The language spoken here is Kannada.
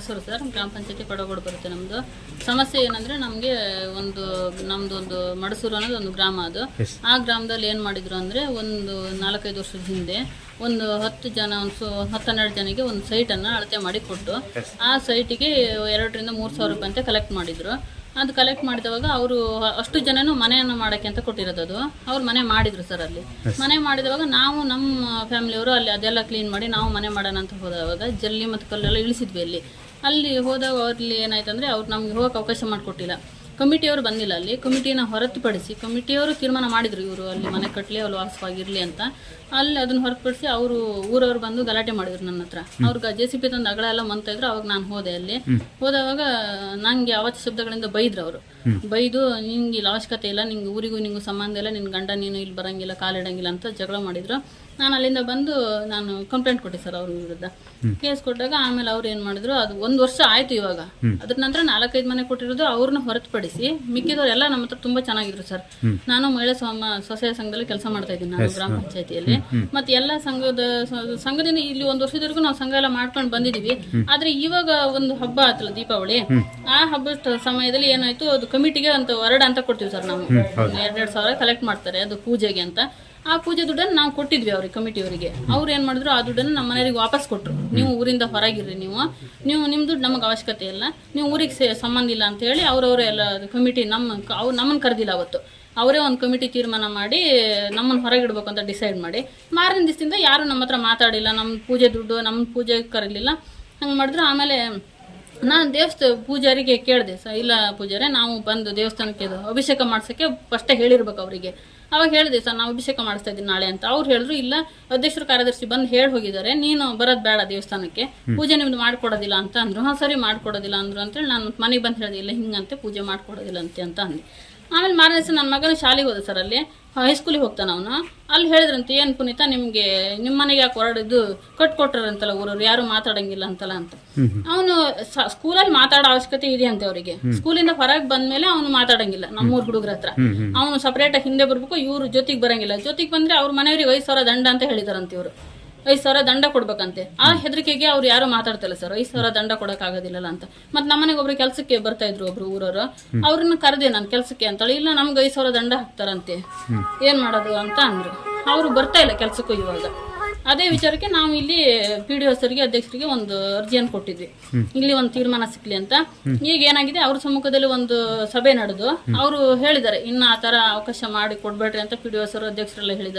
ಮಡಸೂರು ಸರ್ ಗ್ರಾಮ ಪಂಚಾಯತಿ ಪಡಗೋಡು ಬರುತ್ತೆ ನಮ್ಮದು ಸಮಸ್ಯೆ ಏನಂದ್ರೆ ನಮಗೆ ಒಂದು ನಮ್ದು ಒಂದು ಮಡಸೂರು ಅನ್ನೋದು ಒಂದು ಗ್ರಾಮ ಅದು. ಆ ಗ್ರಾಮದಲ್ಲಿ ಏನು ಮಾಡಿದ್ರು ಅಂದರೆ ಒಂದು ನಾಲ್ಕೈದು ವರ್ಷದ ಹಿಂದೆ ಒಂದು ಹತ್ತು ಜನ ಒಂದು ಸು ಹತ್ತು ಹನ್ನೆರಡು ಜನಕ್ಕೆ ಒಂದು ಸೈಟನ್ನು ಅಳತೆ ಮಾಡಿ ಕೊಟ್ಟು ಆ ಸೈಟಿಗೆ ಎರಡರಿಂದ ಮೂರು ಸಾವಿರ ರೂಪಾಯಿ ಅಂತ ಕಲೆಕ್ಟ್ ಮಾಡಿದ್ರು. ಅದು ಕಲೆಕ್ಟ್ ಮಾಡಿದವಾಗ ಅವರು ಅಷ್ಟು ಜನನು ಮನೆಯನ್ನು ಮಾಡೋಕ್ಕೆ ಅಂತ ಕೊಟ್ಟಿರೋದು ಅದು. ಅವ್ರು ಮನೆ ಮಾಡಿದ್ರು ಸರ್ ಅಲ್ಲಿ. ಮನೆ ಮಾಡಿದವಾಗ ನಾವು ನಮ್ಮ ಫ್ಯಾಮಿಲಿಯವರು ಅಲ್ಲಿ ಅದೆಲ್ಲ ಕ್ಲೀನ್ ಮಾಡಿ ನಾವು ಮನೆ ಮಾಡೋಣ ಅಂತ ಹೋದವಾಗ ಜಲ್ಲಿ ಮತ್ತು ಕಲ್ಲೆಲ್ಲ ಇಳಿಸಿದ್ವಿ ಅಲ್ಲಿ. ಅಲ್ಲಿ ಹೋದಾಗ ಅವ್ರಲ್ಲಿ ಏನಾಯ್ತು ಅಂದರೆ ಅವ್ರು ನಮ್ಗೆ ಹೋಗೋಕೆ ಅವಕಾಶ ಮಾಡಿಕೊಟ್ಟಿಲ್ಲ. ಕಮಿಟಿಯವರು ಬಂದಿಲ್ಲ ಅಲ್ಲಿ. ಕಮಿಟಿನ ಹೊರತುಪಡಿಸಿ ಕಮಿಟಿಯವರು ತೀರ್ಮಾನ ಮಾಡಿದ್ರು ಇವರು. ಅಲ್ಲಿ ಮನೆ ಕಟ್ಟಲಿ ಅಲ್ಲಿ ವಾಸವಾಗಿರಲಿ ಅಂತ. ಅಲ್ಲಿ ಅದನ್ನ ಹೊರತುಪಡಿಸಿ ಅವರು ಊರವ್ರು ಬಂದು ಗಲಾಟೆ ಮಾಡಿದ್ರು ನನ್ನ ಹತ್ರ. ಅವ್ರಿಗೆ ಜೆ ಸಿ ಪಿ ತಂದು ಅಗಳ ಎಲ್ಲ ಮಂತ ಇದ್ರು. ಅವಾಗ ನಾನು ಹೋದೆ ಅಲ್ಲಿ. ಹೋದವಾಗ ನಂಗೆ ಅವತ್ತು ಶಬ್ದಗಳಿಂದ ಬೈದ್ರು ಅವರು. ಬೈದು ನಿಂಗೆ ಇಲ್ಲಿ ಅವಶ್ಯಕತೆ ಇಲ್ಲ. ನಿಂಗೆ ಊರಿಗೂ ನಿಂಗೂ ಸಂಬಂಧ ಇಲ್ಲ. ನಿನ್ನ ಗಂಡ ನೀನು ಇಲ್ಲಿ ಬರಂಗಿಲ್ಲ ಕಾಲಿಡಂಗಿಲ್ಲ ಅಂತ ಜಗಳ ಮಾಡಿದ್ರು. ನಾನು ಅಲ್ಲಿಂದ ಬಂದು ನಾನು ಕಂಪ್ಲೇಂಟ್ ಕೊಟ್ಟೆ ಸರ್ ಅವ್ರ ವಿರುದ್ಧ. ಕೇಸ್ ಕೊಟ್ಟಾಗ ಆಮೇಲೆ ಅವ್ರು ಏನು ಮಾಡಿದ್ರು ಅದು ಒಂದು ವರ್ಷ ಆಯ್ತು ಇವಾಗ. ಅದ್ರ ನಂತರ ನಾಲ್ಕೈದು ಮನೆ ಕೊಟ್ಟಿರೋದು ಅವ್ರನ್ನ ಹೊರತುಪಡಿಸಿ. ಮಿಕ್ಕಿದವ್ರು ಎಲ್ಲ ನಮ್ಮ ಹತ್ರ ತುಂಬಾ ಚೆನ್ನಾಗಿದ್ರು ಸರ್. ನಾನು ಮಹಿಳಾ ಸ್ವಾಮ ಸ್ವಸಹಾಯ ಸಂಘದಲ್ಲಿ ಕೆಲಸ ಮಾಡ್ತಾ ಇದ್ದೀನಿ ನಾನು ಗ್ರಾಮ ಪಂಚಾಯತಿಯಲ್ಲಿ. ಮತ್ತೆ ಎಲ್ಲ ಸಂಘದ ಸಂಘದಿಂದ ಇಲ್ಲಿ ಒಂದು ವರ್ಷದವರೆಗೂ ನಾವು ಸಂಘ ಎಲ್ಲ ಮಾಡ್ಕೊಂಡು ಬಂದಿದೀವಿ. ಆದ್ರೆ ಇವಾಗ ಒಂದು ಹಬ್ಬ ಆತಲ್ಲ ದೀಪಾವಳಿ. ಆ ಹಬ್ಬದ ಸಮಯದಲ್ಲಿ ಏನಾಯ್ತು ಅದು ಕಮಿಟಿಗೆ ಅಂತ ಹೊರಡ ಅಂತ ಕೊಡ್ತೀವಿ ಸರ್ ನಾವು. ಎರಡೆರಡು ಸಾವಿರ ಕಲೆಕ್ಟ್ ಮಾಡ್ತಾರೆ ಅದು ಪೂಜೆಗೆ ಅಂತ. ಆ ಪೂಜೆ ದುಡ್ಡನ್ನು ನಾವು ಕೊಟ್ಟಿದ್ವಿ ಅವ್ರಿಗೆ ಕಮಿಟಿಯವರಿಗೆ ಅವ್ರು ಏನು ಮಾಡಿದ್ರು, ಆ ದುಡ್ಡನ್ನು ನಮ್ಮ ಮನೆಯವರಿಗೆ ವಾಪಸ್ ಕೊಟ್ಟರು ನೀವು ಊರಿಂದ ಹೊರಗಿರ್ರಿ ನೀವು. ನೀವು ನಿಮ್ಮ ದುಡ್ಡು ನಮಗೆ ಅವಶ್ಯಕತೆ ಇಲ್ಲ. ನೀವು ಊರಿಗೆ ಸೇ ಸಂಬಂಧ ಇಲ್ಲ ಅಂತ ಹೇಳಿ ಅವ್ರವ್ರೆ ಎಲ್ಲ ಕಮಿಟಿ ನಮ್ಮ ಅವ್ರು ನಮ್ಮನ್ನು ಕರೆದಿಲ್ಲ ಅವತ್ತು. ಅವರೇ ಒಂದು ಕಮಿಟಿ ತೀರ್ಮಾನ ಮಾಡಿ ನಮ್ಮನ್ನು ಹೊರಗಿಡ್ಬೇಕು ಅಂತ ಡಿಸೈಡ್ ಮಾಡಿ. ಮಾರನೇ ದಿವಸದಿಂದ ಯಾರು ನಮ್ಮ ಹತ್ರ ಮಾತಾಡಿಲ್ಲ ನಮ್ಮ ಪೂಜೆ ದುಡ್ಡು ನಮ್ಮ ಪೂಜೆ ಕರೀಲಿಲ್ಲ ಹಂಗೆ ಮಾಡಿದ್ರು, ಆಮೇಲೆ ನಾನು ದೇವಸ್ಥ ಪೂಜಾರಿಗೆ ಕೇಳಿದೆ ಸ ಇಲ್ಲ ಪೂಜಾರೆ ನಾವು ಬಂದು ದೇವಸ್ಥಾನಕ್ಕೆ ಇದು ಅಭಿಷೇಕ ಮಾಡ್ಸೋಕ್ಕೆ ಫಸ್ಟೇ ಹೇಳಿರ್ಬೇಕು ಅವರಿಗೆ. ಅವಾಗ ಹೇಳಿದೆ ಸರ್ ನಾವು ಅಭಿಷೇಕ ಮಾಡಿಸ್ತಾ ಇದ್ದೀನಿ ನಾಳೆ ಅಂತ. ಅವ್ರು ಹೇಳಿದ್ರು ಇಲ್ಲ ಅಧ್ಯಕ್ಷರು ಕಾರ್ಯದರ್ಶಿ ಬಂದು ಹೇಳಿ ಹೋಗಿದ್ದಾರೆ ನೀನು ಬರೋದು ಬೇಡ ದೇವಸ್ಥಾನಕ್ಕೆ. ಪೂಜೆ ನಿಮ್ದು ಮಾಡ್ಕೊಡೋದಿಲ್ಲ ಅಂತ ಅಂದ್ರು. ಹಾಂ ಸರಿ ಮಾಡ್ಕೊಡೋದಿಲ್ಲ ಅಂದ್ರು ಅಂತೇಳಿ ನಾನು ಮನೆಗೆ ಬಂದು ಹೇಳಿದೆ ಇಲ್ಲ ಹಿಂಗಂತೆ ಪೂಜೆ ಮಾಡ್ಕೊಡೋದಿಲ್ಲ ಅಂತೆ ಅಂತ ಅಂದೆ. ಆಮೇಲೆ ಮಾರನೇ ದಿವಸ ನನ್ನ ಮಗನ ಶಾಲೆಗೆ ಹೋದ ಸರ್ ಅಲ್ಲಿ. ಹೈಸ್ಕೂಲಿಗೆ ಹೋಗ್ತಾನೆ ಅವನು. ಅಲ್ಲಿ ಹೇಳಿದ್ರಂತೆ ಏನು ಪುನೀತ ನಿಮಗೆ ನಿಮ್ಮ ಮನೆಗೆ ಯಾಕೆ ಹೊರಡಿದ್ದು ಕಟ್ಕೊಟ್ರಂತಲ್ಲ ಊರವ್ರು ಯಾರು ಮಾತಾಡಂಗಿಲ್ಲ ಅಂತಲ್ಲ ಅಂತ. ಅವನು ಸ್ಕೂಲಲ್ಲಿ ಮಾತಾಡೋ ಅವಶ್ಯಕತೆ ಇದೆ ಅಂತೆ ಅವರಿಗೆ. ಸ್ಕೂಲಿಂದ ಹೊರಗೆ ಬಂದ್ಮೇಲೆ ಅವನು ಮಾತಾಡಂಗಿಲ್ಲ ನಮ್ಮೂರ್ ಹುಡುಗರ ಹತ್ರ. ಅವನು ಸಪರೇಟ್ ಹಿಂದೆ ಬರ್ಬೇಕು ಇವ್ರು ಜೊತೆಗೆ ಬರಂಗಿಲ್ಲ. ಜೊತೆಗೆ ಬಂದ್ರೆ ಅವ್ರ ಮನೆಯವ್ರಿಗೆ ಐದು ಸಾವಿರ ದಂಡ ಅಂತ ಹೇಳಿದಾರಂತೆ ಇವರು. ಐದು ಸಾವಿರ ದಂಡ ಕೊಡ್ಬೇಕಂತೆ. ಆ ಹೆದರಿಕೆಗೆ ಅವ್ರು ಯಾರು ಮಾತಾಡ್ತಿಲ್ಲ ಸರ್. ಐದು ಸಾವಿರ ದಂಡ ಕೊಡಕ್ ಆಗೋದಿಲ್ಲಲ್ಲ ಅಂತ. ಮತ್ತೆ ನಮ್ಮನೆಗೆ ಒಬ್ರು ಕೆಲಸಕ್ಕೆ ಬರ್ತಾ ಇದ್ರು ಒಬ್ರು ಊರವರು. ಅವ್ರನ್ನ ಕರೆದೆ ನಾನು ಕೆಲಸಕ್ಕೆ ಅಂತೇಳಿ ಇಲ್ಲ ನಮ್ಗೆ ಐದು ಸಾವಿರ ದಂಡ ಹಾಕ್ತಾರಂತೆ. ಏನ್ ಮಾಡೋದು ಅಂತ ಅಂದ್ರು. ಅವರು ಬರ್ತಾ ಇಲ್ಲ ಕೆಲ್ಸಕ್ಕೂ ಇವಾಗ. ಅದೇ ವಿಚಾರಕ್ಕೆ ನಾವು ಇಲ್ಲಿ ಪಿ ಡಿ ಸರ್ಗೆ ಅಧ್ಯಕ್ಷರಿಗೆ ಒಂದು ಅರ್ಜಿಯನ್ನು ಕೊಟ್ಟಿದ್ವಿ. ಇಲ್ಲಿ ಒಂದು ತೀರ್ಮಾನ ಸಿಕ್ಲಿ ಅಂತ. ಈಗ ಏನಾಗಿದೆ ಅವ್ರ ಸಮ್ಮುಖದಲ್ಲಿ ಒಂದು ಸಭೆ ನಡೆದು ಅವರು ಹೇಳಿದ್ದಾರೆ ಇನ್ನ ಆ ತರ ಅವಕಾಶ ಮಾಡಿ ಕೊಡ್ಬೇಡ್ರಿ ಅಂತ ಪಿ ಡಿ ಸರ್ ಅಧ್ಯಕ್ಷರೆಲ್ಲ ಹೇಳಿದ್ದಾರೆ.